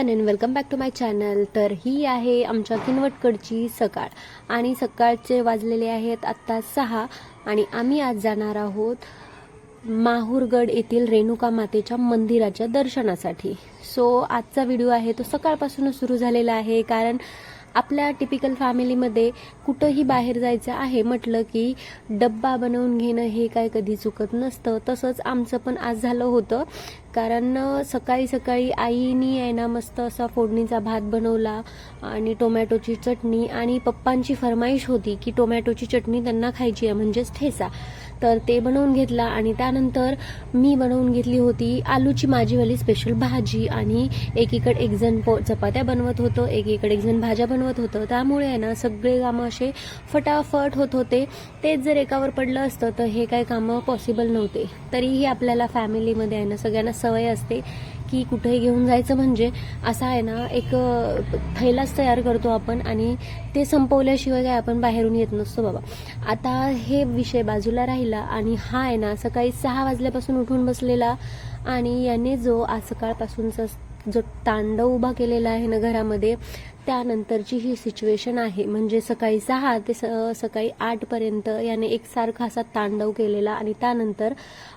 Everyone and welcome back to my channel तर ही आहे आमच्या किनवटकडची सकाळ. आणि सकाळचे वाजलेले आहेत आत्ता सहा. आणि आम्ही आज जाणार आहोत माहूरगड येथील रेणुका मातेच्या मंदिराच्या दर्शनासाठी. सो आजचा व्हिडिओ आहे तो सकाळपासूनच सुरू झालेला आहे कारण आपल्या टिपिकल फॅमिलीमध्ये कुठंही बाहेर जायचं आहे म्हटलं की डब्बा बनवून घेणं हे काय कधी चुकत नसतं. तसंच आमचं पण आज झालं होतं. कारण सकाळी सकाळी आईनी आहे ना मस्त असा फोडणीचा भात बनवला आणि टोमॅटोची चटणी आणि पप्पांची फरमाईश होती की टोमॅटोची चटणी त्यांना खायची आहे म्हणजेच ठेसा तर ते बनवून घेतला आणि त्यानंतर मी बनवून घेतली होती आलूची माझीवाली स्पेशल भाजी. आणि एकीकडे एक जण पो चपात्या बनवत होतं एकीकडे एक जण भाज्या बनवत होतं. त्यामुळे आहे ना सगळे कामं असे फटाफट होत होते. तेच जर एकावर पडलं असतं तर हे काय कामं पॉसिबल नव्हते. तरीही आपल्याला फॅमिलीमध्ये आहे ना सगळ्यांना सवय असते की कुठेही घेऊन जायचं म्हणजे असा आहे ना एक थैलाच तयार करतो आपण आणि ते संपवल्याशिवाय काय आपण बाहेरून येत नसतो बाबा. आता हे विषय बाजूला राहिला आणि हा आहे ना सकाळी सहा वाजल्यापासून उठून बसलेला आणि याने जो आज सकाळपासूनचा जो तांडव उभा केलेला आहे ना घरामध्ये त्यानंतरची ही सिच्युएशन आहे. म्हणजे सकाळी सहा ते स सकाळी आठपर्यंत याने एकसारखा असा तांडव केलेला आणि त्यानंतर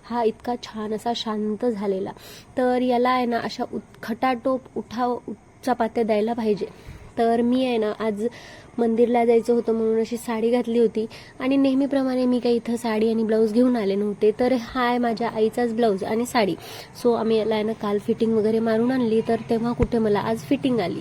हा इतका छान असा शांत झालेला. तर याला आहे ना अशा उत खटाटोप उठाव चपात्या द्यायला पाहिजे. तर मी आहे ना आज मंदिरला जायचं होतं म्हणून अशी साडी घातली होती. आणि नेहमीप्रमाणे मी काही इथं साडी आणि ब्लाऊज घेऊन आले नव्हते. तर हा आहे माझ्या आईचाच ब्लाऊज आणि साडी. सो आम्ही याला आहे ना काल फिटिंग वगैरे मारून आणली. तर तेव्हा कुठे मला आज फिटिंग आली.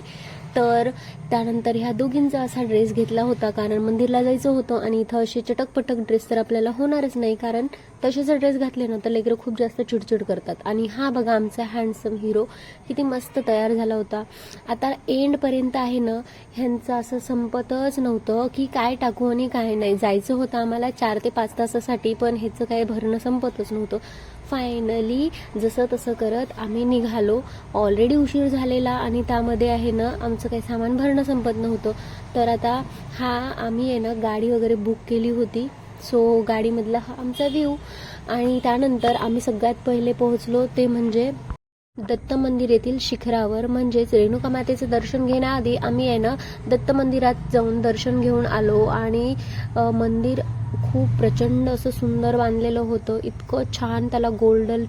तर त्यानंतर ह्या दोघींचा असा ड्रेस घेतला होता. कारण मंदिरला जायचं होतं आणि इथं असे चटकपटक ड्रेस तर आपल्याला होणारच नाही. कारण तसेच ड्रेस घातले ना तर लेकरं खूप जास्त चिडचिड करतात. आणि हा बघा आमचा हँडसम हिरो किती मस्त तयार झाला होता. आता एंडपर्यंत आहे ना ह्यांचं असं संपतच नव्हतं की काय टाकू आणि काय नाही. जायचं होतं आम्हाला चार ते पाच तासासाठी पण ह्याचं काय भरणं संपतच नव्हतं. फायनली जसं तसं करत आम्ही निघालो. ऑलरेडी उशीर झालेला आणि त्यामध्ये आहे ना आमचं काही सामान भरणं संपत नव्हतं. तर आता हा आम्ही आहे ना गाडी वगैरे बुक केली होती. सो गाडीमधला हा आमचा व्ह्यू आणि त्यानंतर आम्ही सगळ्यात पहिले पोहोचलो ते म्हणजे दत्त मंदिर येथील शिखरावर. म्हणजेच रेणुका मातेचे दर्शन घेण्याआधी आम्ही आहे ना दत्त मंदिरात जाऊन दर्शन घेऊन आलो. आणि मंदिर खूप प्रचंड असं सुंदर बांधलेलं होतं. इतकं छान त्याला गोल्डन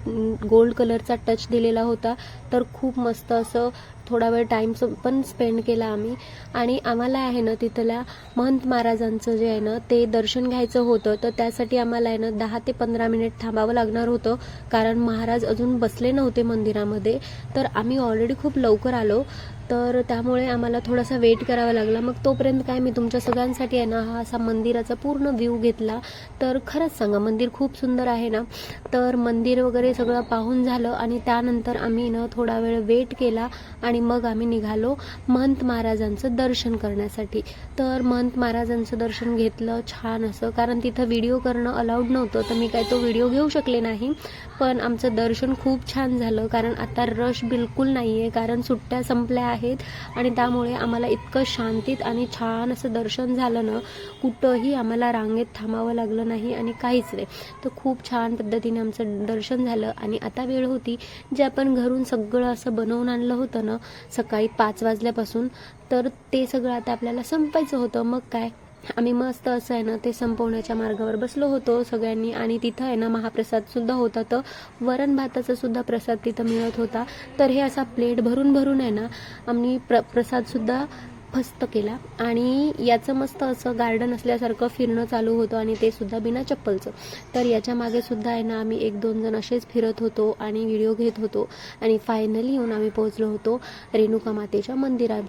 गोल्ड कलरचा टच दिलेला होता. तर खूप मस्त असं थोडा वेळ टाईम पण स्पेंड केला आम्ही. आणि आम्हाला आहे ना तिथल्या महंत महाराजांचं जे आहे ना ते दर्शन घ्यायचं होतं. तर त्यासाठी आम्हाला आहे ना दहा ते पंधरा मिनिट थांबावं लागणार होतं. कारण महाराज अजून बसले नव्हते मंदिरामध्ये. तर आम्ही ऑलरेडी खूप लवकर आलो. तर त्यामुळे आम्हाला थोडासा वेट करावा लागला. मग तोपर्यंत काय मी तुमच्या सगळ्यांसाठी आहे ना हा असा मंदिराचा पूर्ण व्ह्यू घेतला. तर खरंच सांगा मंदिर खूप सुंदर आहे ना? तर मंदिर वगैरे सगळं पाहून झालं. आणि त्यानंतर आम्ही ना थोडा वेळ वेट केला. आणि आणि मग आम्ही निघालो महंत महाराजांचं दर्शन करण्यासाठी. तर महंत महाराजांचं दर्शन घेतलं छान असं कारण तिथं व्हिडिओ करणं अलाउड नव्हतं तर मी काय तो व्हिडिओ घेऊ शकले नाही. पण आमचं दर्शन खूप छान झालं कारण आता रश बिलकुल नाही आहे कारण सुट्ट्या संपल्या आहेत आणि त्यामुळे आम्हाला इतकं शांतीत आणि छान असं दर्शन झालं ना कुठंही आम्हाला रांगेत थांबावं लागलं नाही आणि काहीच नाही. तर खूप छान पद्धतीने आमचं दर्शन झालं आणि आता वेळ होती जे आपण घरून सगळं असं बनवून आणलं होतं ना सकाळी पाच वाजल्यापासून तर ते सगळं आता आपल्याला संपायचं होतं. मग काय? आम्ही मस्त असं आहे ना ते संपवण्याच्या मार्गावर बसलो होतो सगळ्यांनी. आणि तिथं आहे ना महाप्रसाद सुद्धा होता. तर वरण भाताचा सुद्धा प्रसाद तिथं मिळत होता. तर हे असा प्लेट भरून भरून आहे ना आम्ही प्र प्रसादसुद्धा फस्त केला. आणि याचं मस्त असं गार्डन असल्यासारखं फिरणं चालू होतं आणि ते सुद्धा बिना चप्पलचं. तर याच्या मागे सुद्धा आहे ना आम्ही एक दोन जण असेच फिरत होतो आणि व्हिडिओ घेत होतो. आणि फायनली येऊन आम्ही पोहोचलो होतो रेणुका मातेच्या मंदिरात.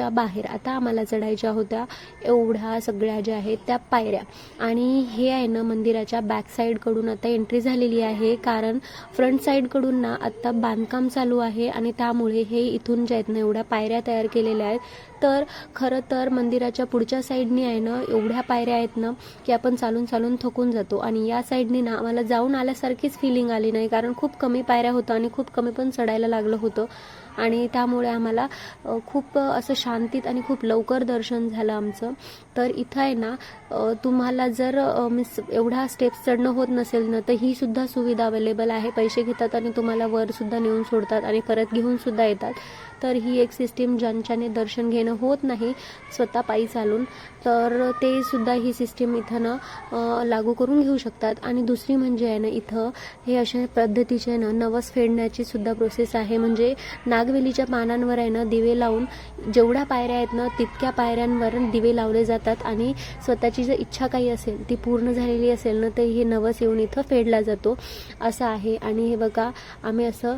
घराच्या बाहेर. आता आम्हाला चढायच्या होत्या. एवढ्या सगळ्या ज्या आहेत त्या पायऱ्या. आणि हे आहे ना मंदिराच्या बॅक साईडकडून आता एंट्री झालेली आहे. कारण फ्रंट साईडकडून ना आत्ता बांधकाम चालू आहे. आणि त्यामुळे हे इथून ज्या आहेत ना एवढ्या पायऱ्या तयार केलेल्या आहेत. तर खरं तर मंदिराच्या पुढच्या साईडनी आहे ना एवढ्या पायऱ्या आहेत ना की आपण चालून चालून थकून जातो. आणि या साईडनी ना आम्हाला जाऊन आल्यासारखीच फिलिंग आली नाही. कारण खूप कमी पायऱ्या होतं आणि खूप कमी पण चढायला लागलं होतं. आणि त्यामुळे आम्हाला खूप असं शांतीत आणि खूप लवकर दर्शन झालं आमचं. तर इथं आहे ना तुम्हाला जर मीन्स एवढा स्टेप्स चढणं होत नसेल ना तर ही सुद्धा सुविधा अवेलेबल आहे. पैसे घेतात आणि तुम्हाला वर सुद्धा नेऊन सोडतात आणि परत घेऊन सुद्धा येतात. तर ही एक सिस्टीम ज्यांच्याने दर्शन घेणं होत नाही स्वतः पायी चालून तर ते सुद्धा ही सिस्टीम इथं ना लागू करून घेऊ शकतात. आणि दुसरी म्हणजे आहे ना इथं हे अशा पद्धतीचे ना नवस फेडण्याची सुद्धा प्रोसेस आहे. म्हणजे नागवेलीच्या पानांवर आहे ना दिवे लावून जेवढ्या पायऱ्या आहेत ना तितक्या पायऱ्यांवर दिवे लावले जातात. आणि स्वतःची जर इच्छा काही असेल ती पूर्ण झालेली असेल ना तर हे नवस येऊन इथं फेडला जातो. असं आहे. आणि हे बघा आम्ही असं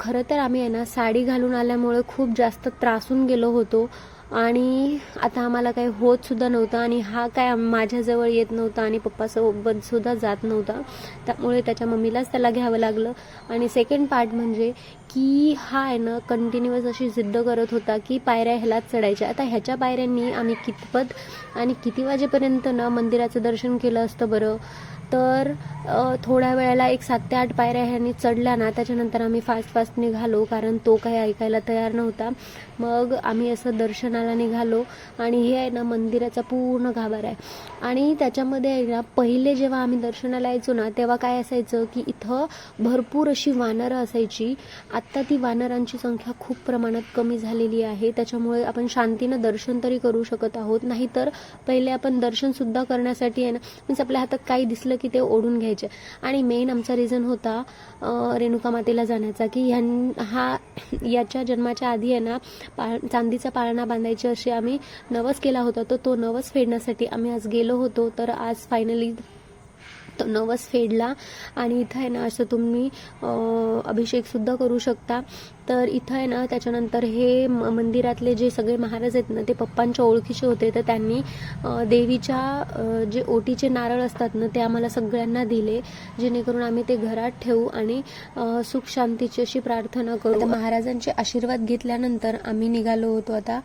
खरं तर आम्ही आहे ना साडी घालून आल्या आल्यामुळे खूप जास्त त्रासून गेलो होतो. आणि आता आम्हाला काही होत सुद्धा नव्हतं आणि हा काय माझ्याजवळ येत नव्हता आणि पप्पासोबत सुद्धा जात नव्हता. त्यामुळे त्याच्या मम्मीलाच त्याला घ्यावं लागलं. आणि सेकंड पार्ट म्हणजे की हा आहे ना कंटिन्युअस अशी जिद्द करत होता की पायऱ्या ह्यालाच चढायच्या. आता ह्याच्या पायऱ्यांनी आम्ही कितपत आणि किती वाजेपर्यंत ना मंदिराचं दर्शन केलं असतं बरं? तर थोड्या वेळेला एक सात ते आठ पायऱ्या ह्यांनी चढल्या ना त्याच्यानंतर आम्ही फास्ट फास्ट निघालो कारण तो काही ऐकायला तयार नव्हता. मग आम्ही असं दर्शनाला निघालो आणि हे आहे ना मंदिराचा पूर्ण गाभार आहे. आणि त्याच्यामध्ये आहे ना पहिले जेव्हा आम्ही दर्शनाला यायचो ना तेव्हा काय असायचं की इथं भरपूर अशी वानरं असायची. आत्ता ती वानरांची संख्या खूप प्रमाणात कमी झालेली आहे. त्याच्यामुळे आपण शांतीनं दर्शन तरी करू शकत आहोत. नाहीतर पहिले आपण दर्शनसुद्धा करण्यासाठी आहे ना मीन्स आपल्या हातात काही दिसलं की ते ओढून घ्यायचे. आणि मेन आमचा रिझन होता रेणुका मातेला जाण्याचा की ह्यां हा याच्या जन्माच्या आधी आहे ना पा चांदीचा पाळणा बांधायची अशी आम्ही नवस केला होता. तर तो नवस फेडण्यासाठी आम्ही आज गेलो होतो. तर आज फायनली तो नवस फेडला. आणि इथं आहे ना असं तुम्ही अभिषेकसुद्धा करू शकता. तर इथं आहे ना त्याच्यानंतर हे म- मंदिरातले जे सगळे महाराज आहेत ना ते पप्पांच्या ओळखीचे होते. तर त्यांनी देवीच्या जे ओटीचे नारळ असतात ना ते आम्हाला सगळ्यांना दिले जेणेकरून आम्ही ते घरात ठेवू आणि सुख शांतीची अशी प्रार्थना करू. महाराजांचे आशीर्वाद घेतल्यानंतर आम्ही निघालो होतो आता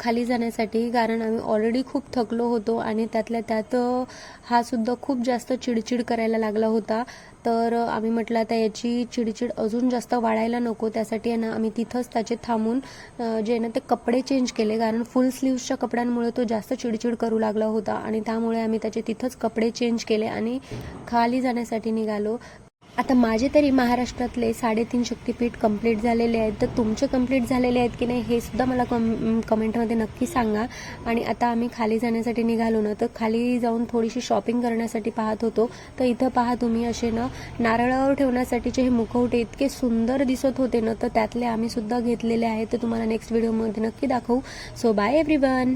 खाली जाण्यासाठी कारण आम्ही ऑलरेडी खूप थकलो होतो आणि त्यातल्या त्यात हा सुद्धा खूप जास्त चिडचिड करायला लागला होता. तर आम्ही म्हटलं आता याची चिडचिड अजून जास्त वाढायला नको त्यासाठी आहे ना आम्ही तिथंच त्याचे थांबून जे आहे ना ते कपडे चेंज केले. कारण फुल स्लीव्सच्या कपड्यांमुळे तो जास्त चिडचिड करू लागला होता आणि त्यामुळे आम्ही त्याचे तिथंच कपडे चेंज केले आणि खाली जाण्यासाठी निघालो. आता माझे तरी महाराष्ट्रातले साडेतीन शक्तीपीठ कंप्लीट झालेले आहेत. तर तुमचे कंप्लीट झालेले आहेत की नाही हे सुद्धा मला कम कमेंटमध्ये नक्की सांगा. आणि आता आम्ही खाली जाण्यासाठी निघालो ना तर खाली जाऊन थोडीशी शॉपिंग करण्यासाठी पाहत होतो. तर इथं पहा तुम्ही असे ना नारळावर ठेवण्यासाठीचे हे मुखवटे इतके सुंदर दिसत होते ना तर त्यातले आम्ही सुद्धा घेतलेले आहेत. तर तुम्हाला नेक्स्ट व्हिडिओमध्ये नक्की दाखवू. So bye everyone